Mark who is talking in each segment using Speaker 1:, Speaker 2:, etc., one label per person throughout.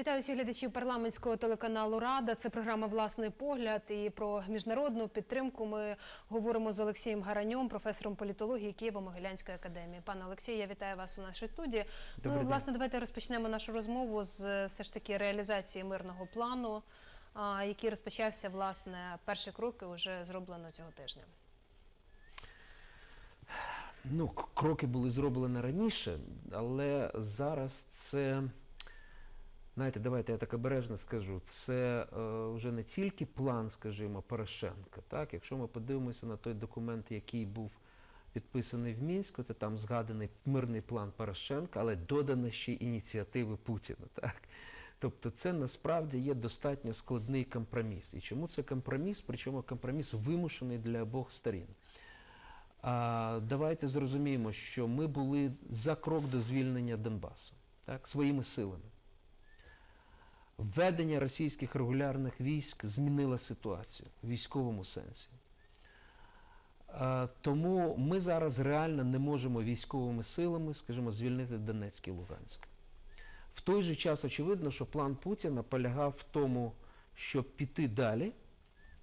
Speaker 1: Вітаю всіх глядачів парламентського телеканалу Рада. Це програма Власний погляд. І про міжнародну підтримку ми говоримо з Олексієм Гараньом, професором політології Києво-Могилянської академії. Пане Олексій, я вітаю вас у нашій студії.
Speaker 2: Добрий
Speaker 1: ну,
Speaker 2: день.
Speaker 1: власне, давайте розпочнемо нашу розмову з все ж таки реалізації мирного плану, який розпочався власне перші кроки вже зроблено цього тижня.
Speaker 2: Ну, кроки були зроблені раніше, але зараз це, знаєте, давайте я так обережно скажу, це е, вже не тільки план, скажімо, Порошенка. Так? Якщо ми подивимося на той документ, який був підписаний в Мінську, то там згаданий мирний план Порошенка, але додано ще ініціативи Путіна. Так? Тобто це насправді є достатньо складний компроміс. І чому це компроміс? Причому компроміс вимушений для обох сторін. А, давайте зрозуміємо, що ми були за крок до звільнення Донбасу так, своїми силами. Введення російських регулярних військ змінило ситуацію в військовому сенсі. Тому ми зараз реально не можемо військовими силами, скажімо, звільнити Донецьк і Луганськ. В той же час очевидно, що план Путіна полягав в тому, щоб піти далі,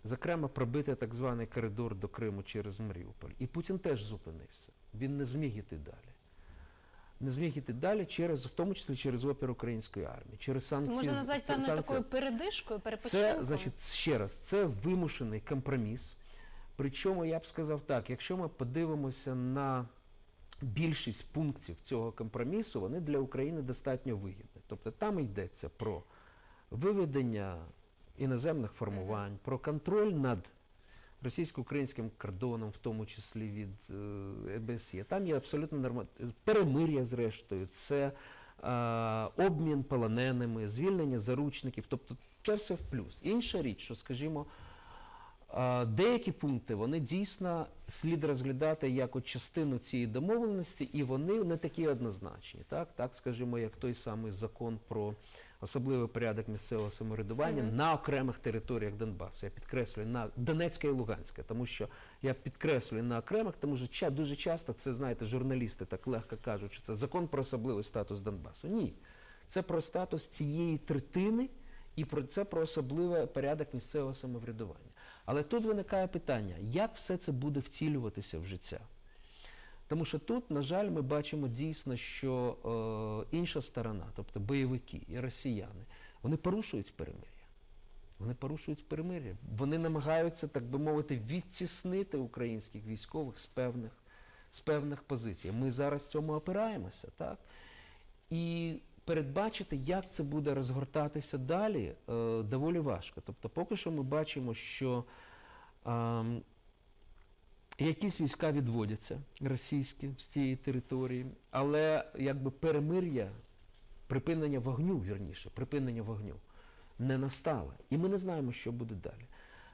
Speaker 2: зокрема пробити так званий коридор до Криму через Маріуполь. І Путін теж зупинився. Він не зміг іти далі. Не зміг іти далі через, в тому числі через опір української армії, через
Speaker 1: Це
Speaker 2: санкції.
Speaker 1: можна назвати
Speaker 2: це-
Speaker 1: певною такою передишкою, перепочинком?
Speaker 2: це, значить, ще раз, це вимушений компроміс. Причому я б сказав так, якщо ми подивимося на більшість пунктів цього компромісу, вони для України достатньо вигідні. Тобто там йдеться про виведення іноземних формувань, про контроль над російсько-українським кордоном, в тому числі від е, ЕБСЄ. Там є абсолютно нормальне перемир'я, зрештою, це е, обмін полоненими, звільнення заручників. Тобто це все в плюс. Інша річ, що, скажімо, е, деякі пункти вони дійсно слід розглядати як от частину цієї домовленості, і вони не такі однозначні. Так, так скажімо, як той самий закон про особливий порядок місцевого самоврядування
Speaker 1: Мгм.
Speaker 2: на окремих територіях Донбасу. Я підкреслюю на Донецька і Луганська, тому що я підкреслюю на окремих, тому що дуже часто це, знаєте, журналісти так легко кажуть, що це закон про особливий статус Донбасу. Ні. Це про статус цієї третини і про це про особливий порядок місцевого самоврядування. Але тут виникає питання, як все це буде втілюватися в життя? Тому що тут, на жаль, ми бачимо дійсно, що е, інша сторона, тобто бойовики і росіяни, вони порушують перемир'я. Вони порушують перемир'я. Вони намагаються, так би мовити, відтіснити українських військових з певних, з певних позицій. Ми зараз цьому опираємося, так? І передбачити, як це буде розгортатися далі, е, доволі важко. Тобто, поки що ми бачимо, що ем, якісь війська відводяться російські з цієї території, але якби перемир'я, припинення вогню, вірніше, припинення вогню не настало. І ми не знаємо, що буде далі.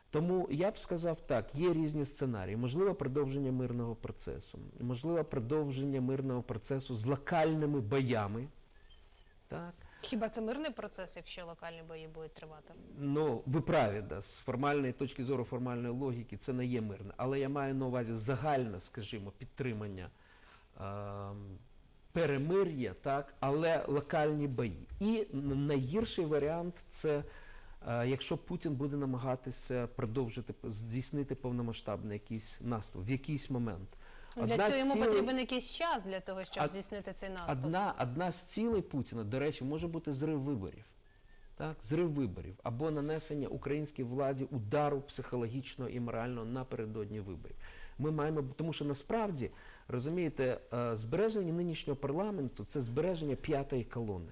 Speaker 2: Тому я б сказав так, є різні сценарії. Можливо, продовження мирного процесу, можливо, продовження мирного процесу з локальними боями. Так?
Speaker 1: Хіба це мирний процес, якщо локальні бої будуть тривати?
Speaker 2: Ну, ви праві, да, з формальної точки зору формальної логіки це не є мирне. Але я маю на увазі загальне, скажімо, підтримання е, перемир'я, так, але локальні бої. І найгірший варіант це. е, Якщо Путін буде намагатися продовжити здійснити повномасштабний якийсь наступ в якийсь момент,
Speaker 1: Для цього йому
Speaker 2: цілей-
Speaker 1: потрібен якийсь час для того, щоб
Speaker 2: Од-
Speaker 1: здійснити цей наступ.
Speaker 2: Одна, одна з цілей Путіна, до речі, може бути зрив виборів. Так, зрив виборів або нанесення українській владі удару психологічного і морального напередодні виборів. Ми маємо, тому що насправді розумієте, е, збереження нинішнього парламенту це збереження п'ятої колони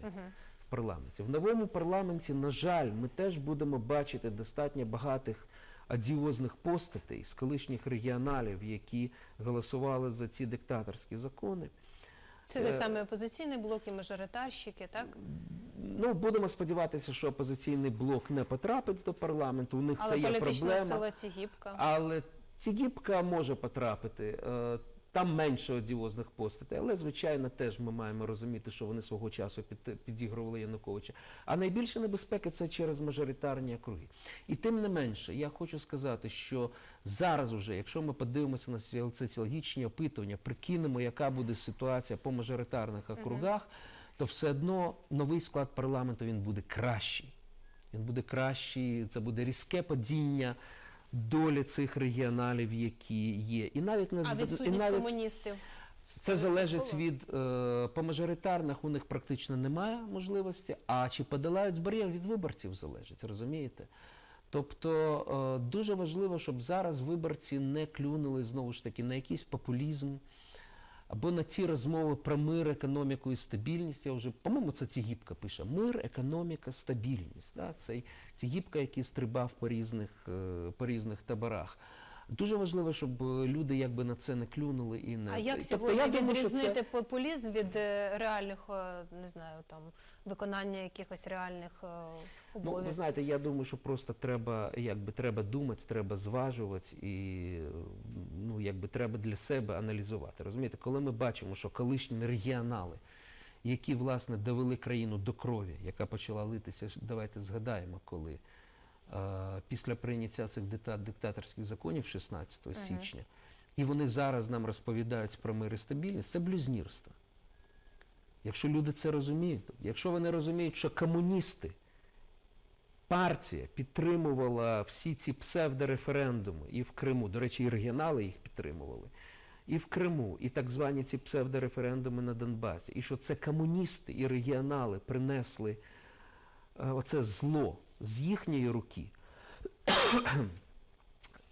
Speaker 2: в парламенті. В новому парламенті, на жаль, ми теж будемо бачити достатньо багатих адіозних постатей з колишніх регіоналів, які голосували за ці диктаторські закони.
Speaker 1: Це той
Speaker 2: саме
Speaker 1: самий опозиційний блок і мажоритарщики, так?
Speaker 2: Ну, будемо сподіватися, що опозиційний блок не потрапить до парламенту. У них
Speaker 1: Але
Speaker 2: це є
Speaker 1: політична
Speaker 2: проблема.
Speaker 1: сила Цігіпка.
Speaker 2: Але Цігіпка може потрапити. Там менше одіозних постатей, але звичайно теж ми маємо розуміти, що вони свого часу під, підігрували Януковича. А найбільша небезпека це через мажоритарні округи. І тим не менше, я хочу сказати, що зараз уже, якщо ми подивимося на ці- соціологічні опитування, прикинемо, яка буде ситуація по мажоритарних округах, то все одно новий склад парламенту він буде кращий. Він буде кращий, це буде різке падіння долі цих регіоналів, які є. І навіть не
Speaker 1: А
Speaker 2: і
Speaker 1: відсутність
Speaker 2: навіть
Speaker 1: комуністів?
Speaker 2: це залежить від е, по мажоритарних у них практично немає можливості. А чи подолають бар'єр від виборців залежить, розумієте? Тобто е, дуже важливо, щоб зараз виборці не клюнули знову ж таки на якийсь популізм або на ці розмови про мир, економіку і стабільність. Я вже, по-моєму, це Цігіпка пише: мир, економіка, стабільність. Да? Цей Цігіпка, який стрибав по різних, е, по різних таборах. Дуже важливо, щоб е, люди якби на це не клюнули і не
Speaker 1: А як
Speaker 2: тобто,
Speaker 1: сьогодні
Speaker 2: я думаю, що
Speaker 1: відрізнити
Speaker 2: це...
Speaker 1: популізм від е, реальних, е, не знаю, там виконання якихось реальних е,
Speaker 2: Ну, ви знаєте, я думаю, що просто треба, якби треба думати, треба зважувати і ну, якби треба для себе аналізувати. Розумієте, коли ми бачимо, що колишні регіонали, які власне довели країну до крові, яка почала литися, давайте згадаємо, коли після прийняття цих диктаторських законів 16
Speaker 1: Мгм.
Speaker 2: січня, і вони зараз нам розповідають про мир і стабільність, це блюзнірство. Якщо люди це розуміють, якщо вони розуміють, що комуністи партія підтримувала всі ці псевдореферендуми і в Криму. До речі, і регіонали їх підтримували. І в Криму, і так звані ці псевдореферендуми на Донбасі. І що це комуністи і регіонали принесли е, оце зло з їхньої руки.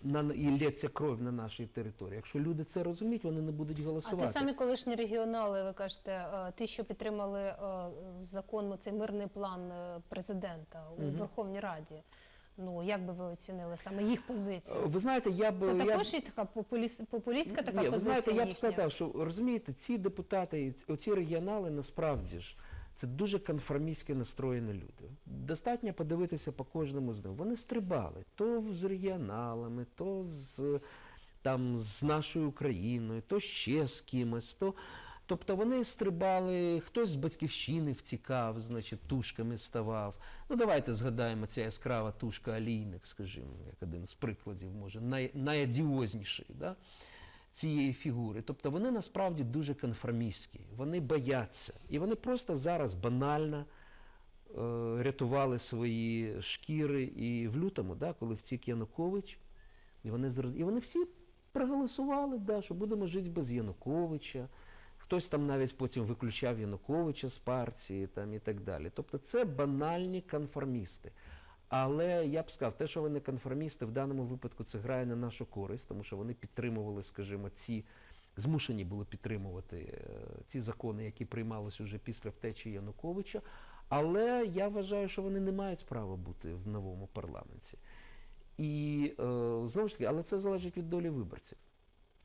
Speaker 2: На, і лється кров на нашій території. Якщо люди це розуміють, вони не будуть
Speaker 1: А
Speaker 2: голосувати.
Speaker 1: ті самі колишні регіонали, ви кажете, е, ті, що підтримали е, закон, цей мирний план е, президента у
Speaker 2: Мгм.
Speaker 1: Верховній Раді. Ну як би ви оцінили саме їх позицію?
Speaker 2: Ви знаєте, я б
Speaker 1: Це
Speaker 2: я б-
Speaker 1: також і така популіст, популістська така
Speaker 2: Ні, ви
Speaker 1: позиція
Speaker 2: знаєте, я б сказав, що розумієте, ці депутати, оці регіонали насправді ж це дуже конформістськи настроєні люди. Достатньо подивитися по кожному з них. Вони стрибали то з регіоналами, то з там з нашою Україною, то ще з кимось, то. Тобто вони стрибали, хтось з батьківщини втікав, значить, тушками ставав. Ну давайте згадаємо ця яскрава тушка Алійник, скажімо, як один з прикладів, може, най, найадіозніший. Да? Цієї фігури. Тобто вони насправді дуже конформістські, вони бояться. І вони просто зараз банально е, рятували свої шкіри. І в лютому, да, коли втік Янукович, і вони, і вони всі проголосували, да, що будемо жити без Януковича. Хтось там навіть потім виключав Януковича з партії там, і так далі. Тобто це банальні конформісти. Але я б сказав, те, що вони конформісти, в даному випадку це грає на нашу користь, тому що вони підтримували, скажімо, ці змушені були підтримувати е, ці закони, які приймалися вже після втечі Януковича. Але я вважаю, що вони не мають права бути в новому парламенті. І е, знову ж таки, але це залежить від долі виборців.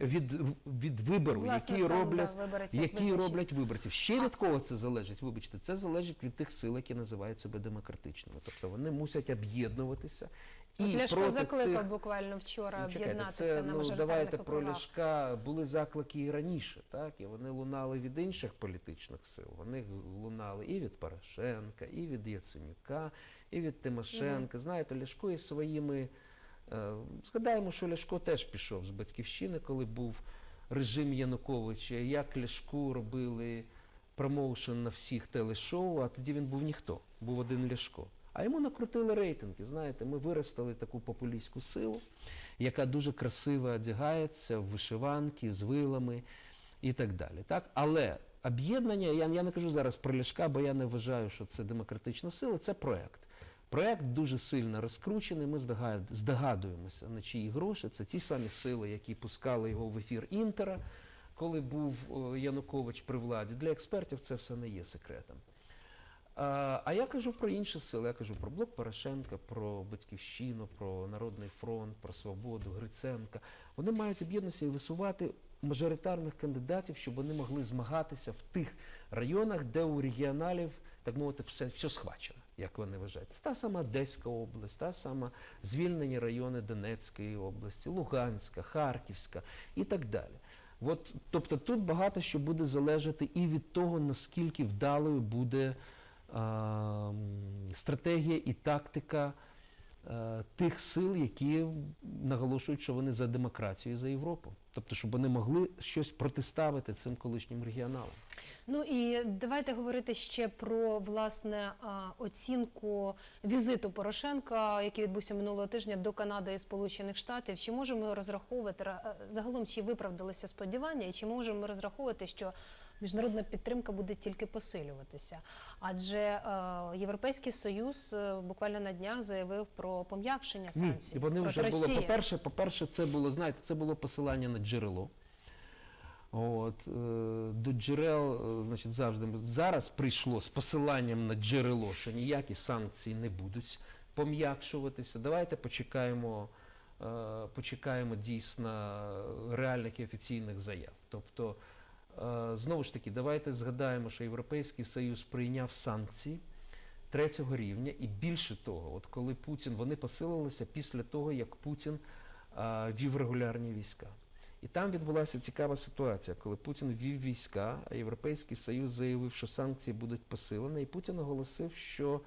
Speaker 2: Від, від вибору,
Speaker 1: Власне,
Speaker 2: які
Speaker 1: сам,
Speaker 2: роблять
Speaker 1: да, виборець, як
Speaker 2: які
Speaker 1: визначить.
Speaker 2: роблять виборців. Ще від кого це залежить? Вибачте, це залежить від тих сил, які називають себе демократичними. Тобто вони мусять об'єднуватися і
Speaker 1: От Ляшко закликав
Speaker 2: цих...
Speaker 1: буквально вчора
Speaker 2: Ну, чекайте,
Speaker 1: об'єднатися
Speaker 2: це,
Speaker 1: на
Speaker 2: ну, давайте про
Speaker 1: округах.
Speaker 2: Ляшка були заклики і раніше, так? І вони лунали від інших політичних сил. Вони лунали і від Порошенка, і від Яценюка, і від Тимошенка. Знаєте, Ляшко із своїми. Е, згадаємо, що Ляшко теж пішов з батьківщини, коли був режим Януковича. Як Ляшку робили промоушен на всіх телешоу, а тоді він був ніхто, був один Ляшко. А йому накрутили рейтинги. Знаєте, ми виростили таку популістську силу, яка дуже красиво одягається в вишиванки з вилами і так далі. Так? Але об'єднання, я, я не кажу зараз про Ляшка, бо я не вважаю, що це демократична сила, це проект. Проект дуже сильно розкручений. Ми здогадуємося, на чиї гроші. Це ті самі сили, які пускали його в ефір Інтера, коли був Янукович при владі. Для експертів це все не є секретом. А, а я кажу про інші сили. Я кажу про блок Порошенка, про Батьківщину, про Народний фронт, про Свободу, Гриценка. Вони мають об'єднатися і висувати мажоритарних кандидатів, щоб вони могли змагатися в тих районах, де у регіоналів, так мовити, все, все схвачено, як вони вважають. Та сама Одеська область, та сама звільнені райони Донецької області, Луганська, Харківська і так далі. От, тобто тут багато що буде залежати і від того, наскільки вдалою буде м, стратегія і тактика е, тих сил, які наголошують, що вони за демократію і за Європу. Тобто, щоб вони могли щось протиставити цим колишнім регіоналам.
Speaker 1: Ну і давайте говорити ще про власне оцінку візиту Порошенка, який відбувся минулого тижня до Канади і Сполучених Штатів. Чи можемо ми розраховувати е, загалом, чи виправдалися сподівання, і чи можемо ми розраховувати, що міжнародна підтримка буде тільки посилюватися? Адже е, Європейський Союз е, буквально на днях заявив про пом'якшення санкцій
Speaker 2: Ні, вони
Speaker 1: проти
Speaker 2: вже було, по-перше, по-перше, це було, знаєте, це було посилання на джерело. От, е, до джерел, е, значить, завжди зараз прийшло з посиланням на джерело, що ніякі санкції не будуть пом'якшуватися. Давайте почекаємо, е, почекаємо дійсно реальних і офіційних заяв. Тобто, знову ж таки, давайте згадаємо, що Європейський Союз прийняв санкції третього рівня, і більше того, от коли Путін, вони посилилися після того, як Путін вів регулярні війська. І там відбулася цікава ситуація, коли Путін ввів війська, а Європейський Союз заявив, що санкції будуть посилені, і Путін оголосив, що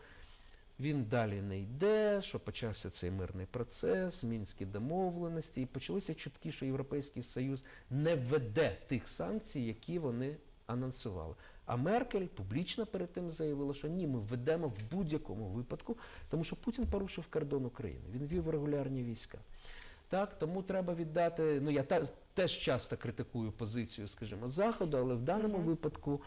Speaker 2: він далі не йде, що почався цей мирний процес, мінські домовленості, і почалися чутки, що Європейський Союз не введе тих санкцій, які вони анонсували. А Меркель публічно перед тим заявила, що ні, ми введемо в будь-якому випадку, тому що Путін порушив кордон України. Він вів регулярні війська. Так, тому треба віддати. Ну я та, теж часто критикую позицію, скажімо, заходу, але в даному
Speaker 1: Мгм.
Speaker 2: випадку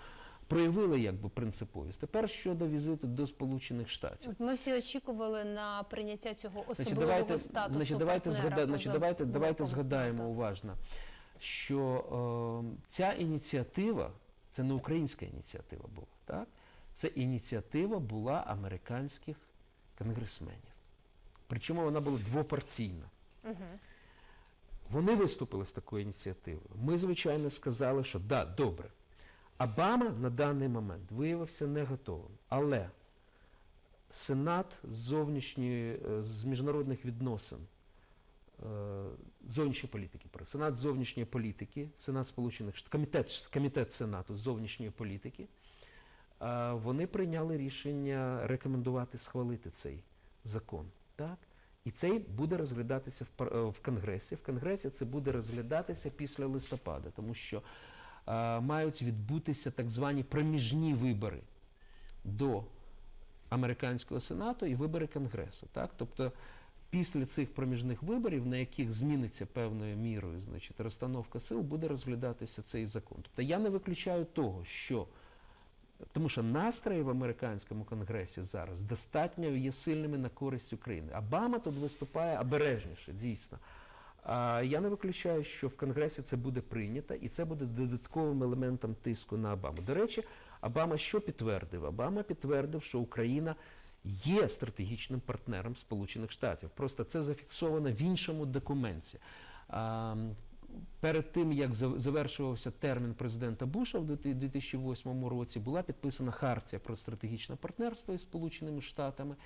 Speaker 2: проявили якби принциповість. Тепер щодо візиту до Сполучених Штатів.
Speaker 1: Ми всі очікували на прийняття цього
Speaker 2: Значить, давайте,
Speaker 1: статусу.
Speaker 2: значить, давайте, згада, значить, давайте, давайте згадаємо уважно, що е, ця ініціатива, це не українська ініціатива була, так? Це ініціатива була американських конгресменів. Причому вона була двопартійна.
Speaker 1: Мгм.
Speaker 2: Вони виступили з такою ініціативою. Ми, звичайно, сказали, що да, добре. Обама на даний момент виявився не готовим. Але Сенат з е, з міжнародних відносин, е, зовнішньої політики, Сенат зовнішньої політики, Сенат Сполучених Штатів, комітет, комітет Сенату зовнішньої політики, е, вони прийняли рішення рекомендувати схвалити цей закон. Так? І цей буде розглядатися е, в Конгресі. В Конгресі це буде розглядатися після листопада, тому що е, мають відбутися так звані проміжні вибори до американського сенату і вибори Конгресу. Так? Тобто після цих проміжних виборів, на яких зміниться певною мірою значить, розстановка сил, буде розглядатися цей закон. Тобто я не виключаю того, що тому що настрої в американському конгресі зараз достатньо є сильними на користь України. Обама тут виступає обережніше, дійсно. А я не виключаю, що в конгресі це буде прийнято, і це буде додатковим елементом тиску на Обаму. До речі, Обама що підтвердив? Обама підтвердив, що Україна є стратегічним партнером Сполучених Штатів. Просто це зафіксовано в іншому документі. Перед тим, як завершувався термін президента Буша в 2008 році, була підписана хартія про стратегічне партнерство із Сполученими Штатами.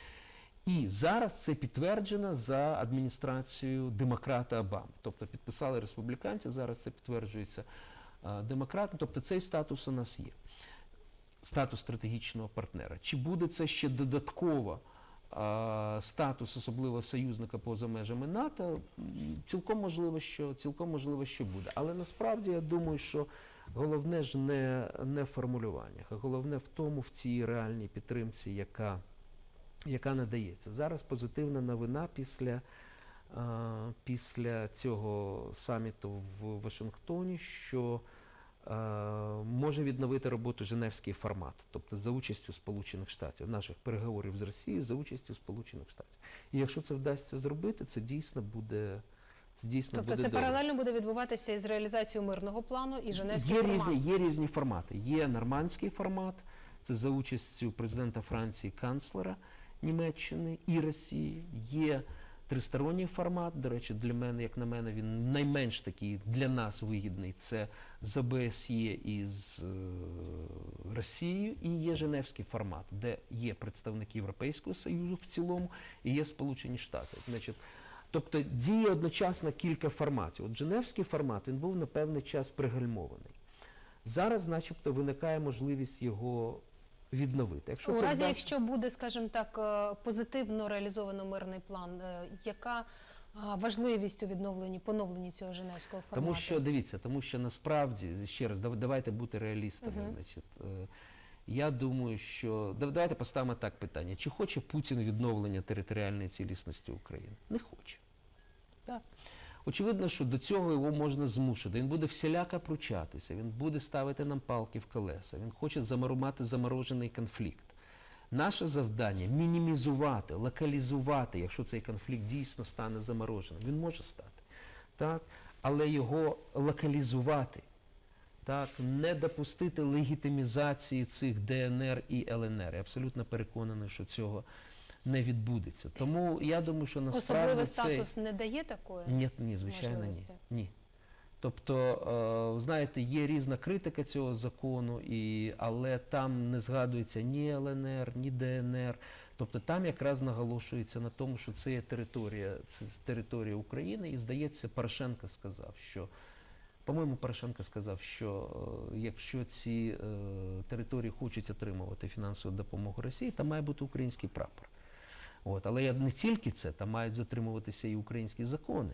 Speaker 2: І зараз це підтверджено за адміністрацією демократа Обами. Тобто підписали республіканці, зараз це підтверджується а, демократом. Тобто цей статус у нас є. Статус стратегічного партнера. Чи буде це ще додатково статус, особливо союзника поза межами НАТО? Цілком можливо, що цілком можливо, що буде. Але насправді я думаю, що головне ж не, не в формулюваннях, а головне в тому, в цій реальній підтримці, яка яка надається. Зараз позитивна новина після, після цього саміту в Вашингтоні, що може відновити роботу Женевський формат, тобто за участю Сполучених Штатів, наших переговорів з Росією за участю Сполучених Штатів. І якщо це вдасться зробити, це дійсно буде. Це дійсно
Speaker 1: Тобто
Speaker 2: буде
Speaker 1: це
Speaker 2: добре.
Speaker 1: паралельно буде відбуватися із реалізацією мирного плану і Женевський
Speaker 2: Є
Speaker 1: формат.
Speaker 2: різні, є різні формати. Є нормандський формат, це за участю президента Франції, канцлера Німеччини і Росії. Є тристоронній формат. До речі, для мене, як на мене, він найменш такий для нас вигідний. Це з ОБСЄ із е, Росією, і є Женевський формат, де є представники Європейського Союзу в цілому і є Сполучені Штати. Значить, Тобто діє одночасно кілька форматів. От Женевський формат він був на певний час пригальмований. Зараз, начебто, виникає можливість його відновити. Якщо
Speaker 1: У
Speaker 2: це
Speaker 1: разі,
Speaker 2: вдасться-
Speaker 1: якщо буде, скажімо так, е, позитивно реалізовано мирний план, е, яка а, важливість у відновленні, поновленні цього Женевського формату?
Speaker 2: Тому що дивіться, тому що насправді ще раз дав- давайте бути реалістами.
Speaker 1: Мгм.
Speaker 2: Значить, е, я думаю, що дав- давайте поставимо так питання: чи хоче Путін відновлення територіальної цілісності України? Не хоче. Так. Очевидно, що до цього його можна змусити. Він буде всіляко пручатися, він буде ставити нам палки в колеса, він хоче замарувати заморожений конфлікт. Наше завдання мінімізувати, локалізувати, якщо цей конфлікт дійсно стане замороженим. Він може стати, так? але його локалізувати, так? не допустити легітимізації цих ДНР і ЛНР. Я абсолютно переконаний, що цього не відбудеться. Тому я думаю, що насправді
Speaker 1: Особливий
Speaker 2: цей...
Speaker 1: статус не дає такої?
Speaker 2: Ні, ні, звичайно, ні. ні. Тобто, е, знаєте, є різна критика цього закону, і, але там не згадується ні ЛНР, ні ДНР. Тобто там якраз наголошується на тому, що це є територія, це територія України, і здається, Порошенко сказав, що. По-моєму, Порошенко сказав, що е, якщо ці е, території хочуть отримувати фінансову допомогу Росії, там має бути український прапор. От, але не тільки це, там мають дотримуватися і українські закони.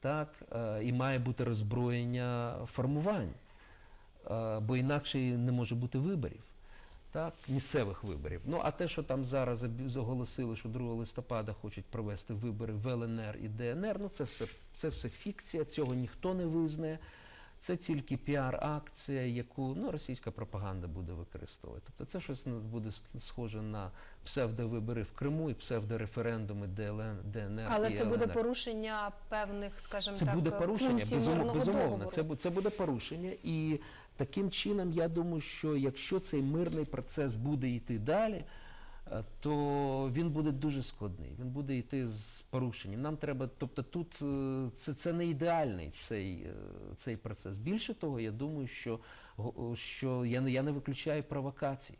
Speaker 2: Так, е, і має бути роззброєння формувань, е, бо інакше не може бути виборів, так, місцевих виборів. Ну а те, що там зараз заголосили, що 2 листопада хочуть провести вибори в ЛНР і ДНР, ну це все, це все фікція, цього ніхто не визнає. Це тільки піар-акція, яку ну, російська пропаганда буде використовувати. Тобто це щось ну, буде схоже на псевдовибори в Криму і псевдореферендуми ДЛН, ДНР
Speaker 1: Але
Speaker 2: і
Speaker 1: це буде
Speaker 2: ЛНР.
Speaker 1: порушення певних, скажімо
Speaker 2: Це
Speaker 1: так,
Speaker 2: буде порушення,
Speaker 1: пунктів
Speaker 2: безумовно, безумовно. Це, бу- це буде порушення. І таким чином, я думаю, що якщо цей мирний процес буде йти далі, е, то він буде дуже складний. Він буде йти з порушенням. Нам треба, тобто тут е, це, це не ідеальний цей, е, цей процес. Більше того, я думаю, що, що я, не- я не виключаю провокацій.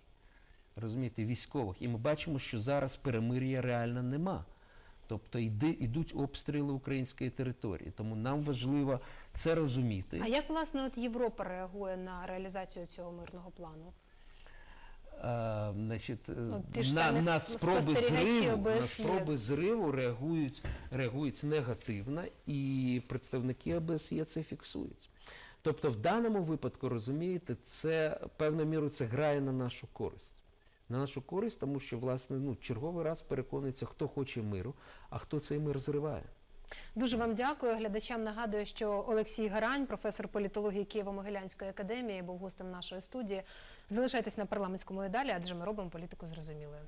Speaker 2: Розумієте, військових. І ми бачимо, що зараз перемир'я реально нема. Тобто йди, йдуть обстріли української території. Тому нам важливо це розуміти.
Speaker 1: А як власне от Європа реагує на реалізацію цього мирного плану?
Speaker 2: Е, значить, е,
Speaker 1: Ну,
Speaker 2: на, на спроби зриву, на спроби зриву реагують, реагують негативно, і представники ОБСЄ це фіксують. Тобто, в даному випадку, розумієте, це певною мірою це грає на нашу користь. На нашу користь, тому що, власне, ну, черговий раз переконується, хто хоче миру, а хто цей мир зриває.
Speaker 1: Дуже вам дякую. Глядачам нагадую, що Олексій Гарань, професор політології Києво-Могилянської академії, був гостем нашої студії. Залишайтесь на парламентському і далі, адже ми робимо політику зрозумілою.